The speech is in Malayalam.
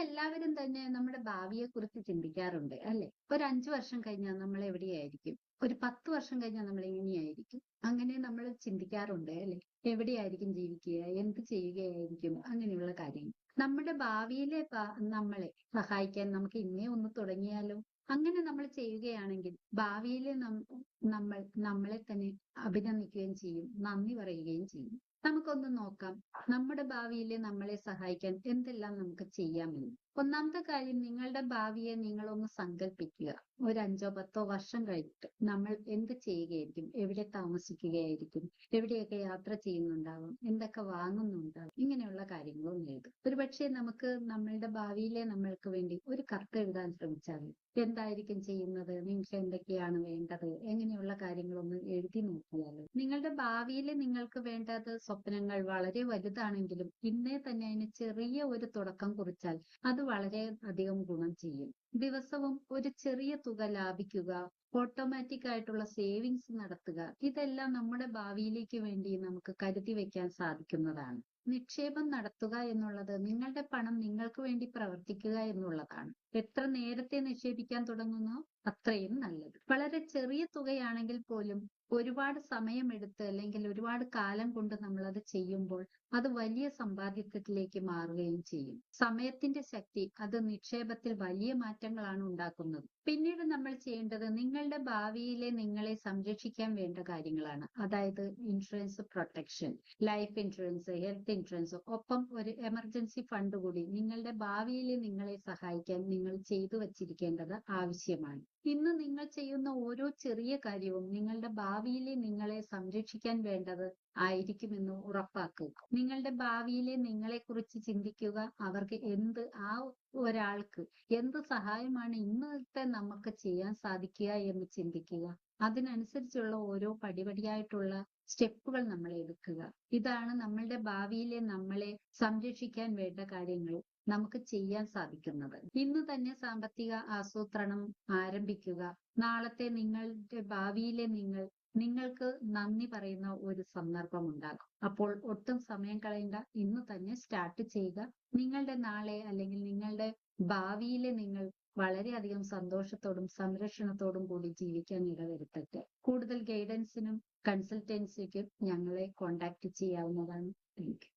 എല്ലാവരും തന്നെ നമ്മുടെ ഭാവിയെ കുറിച്ച് ചിന്തിക്കാറുണ്ട് അല്ലെ? ഒരു അഞ്ചു വർഷം കഴിഞ്ഞാൽ നമ്മൾ എവിടെയായിരിക്കും? ഒരു പത്ത് വർഷം കഴിഞ്ഞാൽ നമ്മൾ എങ്ങനെയായിരിക്കും? അങ്ങനെ നമ്മൾ ചിന്തിക്കാറുണ്ട് അല്ലെ? എവിടെയായിരിക്കും ജീവിക്കുക? എന്ത് ചെയ്യുകയായിരിക്കും? അങ്ങനെയുള്ള കാര്യങ്ങൾ. നമ്മുടെ ഭാവിയിലെ നമ്മളെ സഹായിക്കാൻ നമുക്ക് ഇന്നേ ഒന്ന് തുടങ്ങിയാലോ? അങ്ങനെ നമ്മൾ ചെയ്യുകയാണെങ്കിൽ ഭാവിയിൽ നമ്മൾ നമ്മളെ തന്നെ അഭിനന്ദിക്കുകയും ചെയ്യും നന്ദി പറയുകയും ചെയ്യും. നമുക്കൊന്ന് നോക്കാം നമ്മുടെ ഭാവിയിൽ നമ്മളെ സഹായിക്കാൻ എന്തെല്ലാം നമുക്ക് ചെയ്യാമെന്ന് ഒന്നാമത്തെ കാര്യം നിങ്ങളുടെ ഭാവിയെ നിങ്ങളൊന്ന് സങ്കല്പിക്കുക. ഒരു അഞ്ചോ പത്തോ വർഷം കഴിഞ്ഞിട്ട് നമ്മൾ എന്ത് ചെയ്യുകയായിരിക്കും എവിടെ താമസിക്കുകയായിരിക്കും എവിടെയൊക്കെ യാത്ര ചെയ്യുന്നുണ്ടാവും എന്തൊക്കെ വാങ്ങുന്നുണ്ടാവും ഇങ്ങനെയുള്ള കാര്യങ്ങളൊന്നും എഴുതും ഒരുപക്ഷെ നമുക്ക് നമ്മളുടെ ഭാവിയിലെ നമ്മൾക്ക് വേണ്ടി ഒരു കത്ത് എഴുതാൻ ശ്രമിച്ചാൽ എന്തായിരിക്കും ചെയ്യുന്നത്? നിങ്ങൾക്ക് എന്തൊക്കെയാണ് വേണ്ടത്? എങ്ങനെയുള്ള കാര്യങ്ങളൊന്ന് എഴുതി നോക്കിയാൽ നിങ്ങളുടെ ഭാവിയിൽ നിങ്ങൾക്ക് വേണ്ടത് സ്വപ്നങ്ങൾ വളരെ വലുതാണെങ്കിലും ഇന്നേ തന്നെ അതിന് ചെറിയ ഒരു തുടക്കം കുറിച്ചാൽ അത് വളരെ അധികം ഗുണം ചെയ്യും. ദിവസവും ഒരു ചെറിയ തുക ലാഭിക്കുക ഓട്ടോമാറ്റിക് ആയിട്ടുള്ള സേവിങ്സ് നടത്തുക ഇതെല്ലാം നമ്മുടെ ഭാവിയിലേക്ക് വേണ്ടി നമുക്ക് കരുതി വെക്കാൻ സാധിക്കുന്നതാണ്. നിക്ഷേപം നടത്തുക എന്നുള്ളത് നിങ്ങളുടെ പണം നിങ്ങൾക്ക് വേണ്ടി പ്രവർത്തിക്കുക എന്നുള്ളതാണ്. എത്ര നേരത്തെ നിക്ഷേപിക്കാൻ തുടങ്ങുന്നോ അത്രയും നല്ലത്. വളരെ ചെറിയ തുകയാണെങ്കിൽ പോലും ഒരുപാട് സമയമെടുത്ത് അല്ലെങ്കിൽ ഒരുപാട് കാലം കൊണ്ട് നമ്മൾ അത് ചെയ്യുമ്പോൾ അത് വലിയ സമ്പാദ്യത്തിലേക്ക് മാറുകയും ചെയ്യും. സമയത്തിന്റെ ശക്തി അത് നിക്ഷേപത്തിൽ വലിയ മാറ്റങ്ങളാണ് ഉണ്ടാക്കുന്നത്. പിന്നീട് നമ്മൾ ചെയ്യേണ്ടത് നിങ്ങളുടെ ഭാവിയിലെ നിങ്ങളെ സംരക്ഷിക്കാൻ വേണ്ട കാര്യങ്ങളാണ്. അതായത് insurance protection life insurance health insurance ഒപ്പം ഒരു എമർജൻസി ഫണ്ട് കൂടി നിങ്ങളുടെ ഭാവിയിൽ നിങ്ങളെ സഹായിക്കാൻ നിങ്ങൾ ചെയ്തു വച്ചിരിക്കേണ്ടത് ആവശ്യമാണ്. ഇന്ന് നിങ്ങൾ ചെയ്യുന്ന ഓരോ ചെറിയ കാര്യവും നിങ്ങളുടെ ഭാവിയിലെ നിങ്ങളെ സംരക്ഷിക്കാൻ വേണ്ടത് ആയിരിക്കുമെന്ന് ഉറപ്പാക്കുക. നിങ്ങളുടെ ഭാവിയിലെ നിങ്ങളെ കുറിച്ച് ചിന്തിക്കുക അവർക്ക് എന്ത് ആ ഒരാൾക്ക് എന്ത് സഹായമാണ് ഇന്നത്തെ നമുക്ക് ചെയ്യാൻ സാധിക്കുക എന്ന് ചിന്തിക്കുക. അതിനനുസരിച്ചുള്ള ഓരോ പടിപടിയായിട്ടുള്ള സ്റ്റെപ്പുകൾ നമ്മൾ എടുക്കുക. ഇതാണ് നമ്മളുടെ ഭാവിയിലെ നമ്മളെ സംരക്ഷിക്കാൻ വേണ്ട കാര്യങ്ങൾ. നമുക്ക് ചെയ്യാൻ സാധിക്കുന്നത്. ഇന്ന് തന്നെ സാമ്പത്തിക ആസൂത്രണം ആരംഭിക്കുക. നാളത്തെ നിങ്ങളുടെ ഭാവിയിലെ നിങ്ങൾ നിങ്ങൾക്ക് നന്ദി പറയുന്ന ഒരു സന്ദർഭം ഉണ്ടാകും. അപ്പോൾ ഒട്ടും സമയം കളയണ്ട ഇന്ന് തന്നെ സ്റ്റാർട്ട് ചെയ്യുക. നിങ്ങളുടെ നാളെ അല്ലെങ്കിൽ നിങ്ങളുടെ ഭാവിയിലെ നിങ്ങൾ വളരെയധികം സന്തോഷത്തോടും സംരക്ഷണത്തോടും കൂടി ജീവിക്കാൻ ഇടവരുത്തട്ടെ. കൂടുതൽ ഗൈഡൻസിനും കൺസൾട്ടൻസിക്കും ഞങ്ങളെ കോൺടാക്ട് ചെയ്യാവുന്നതാണ്. താങ്ക്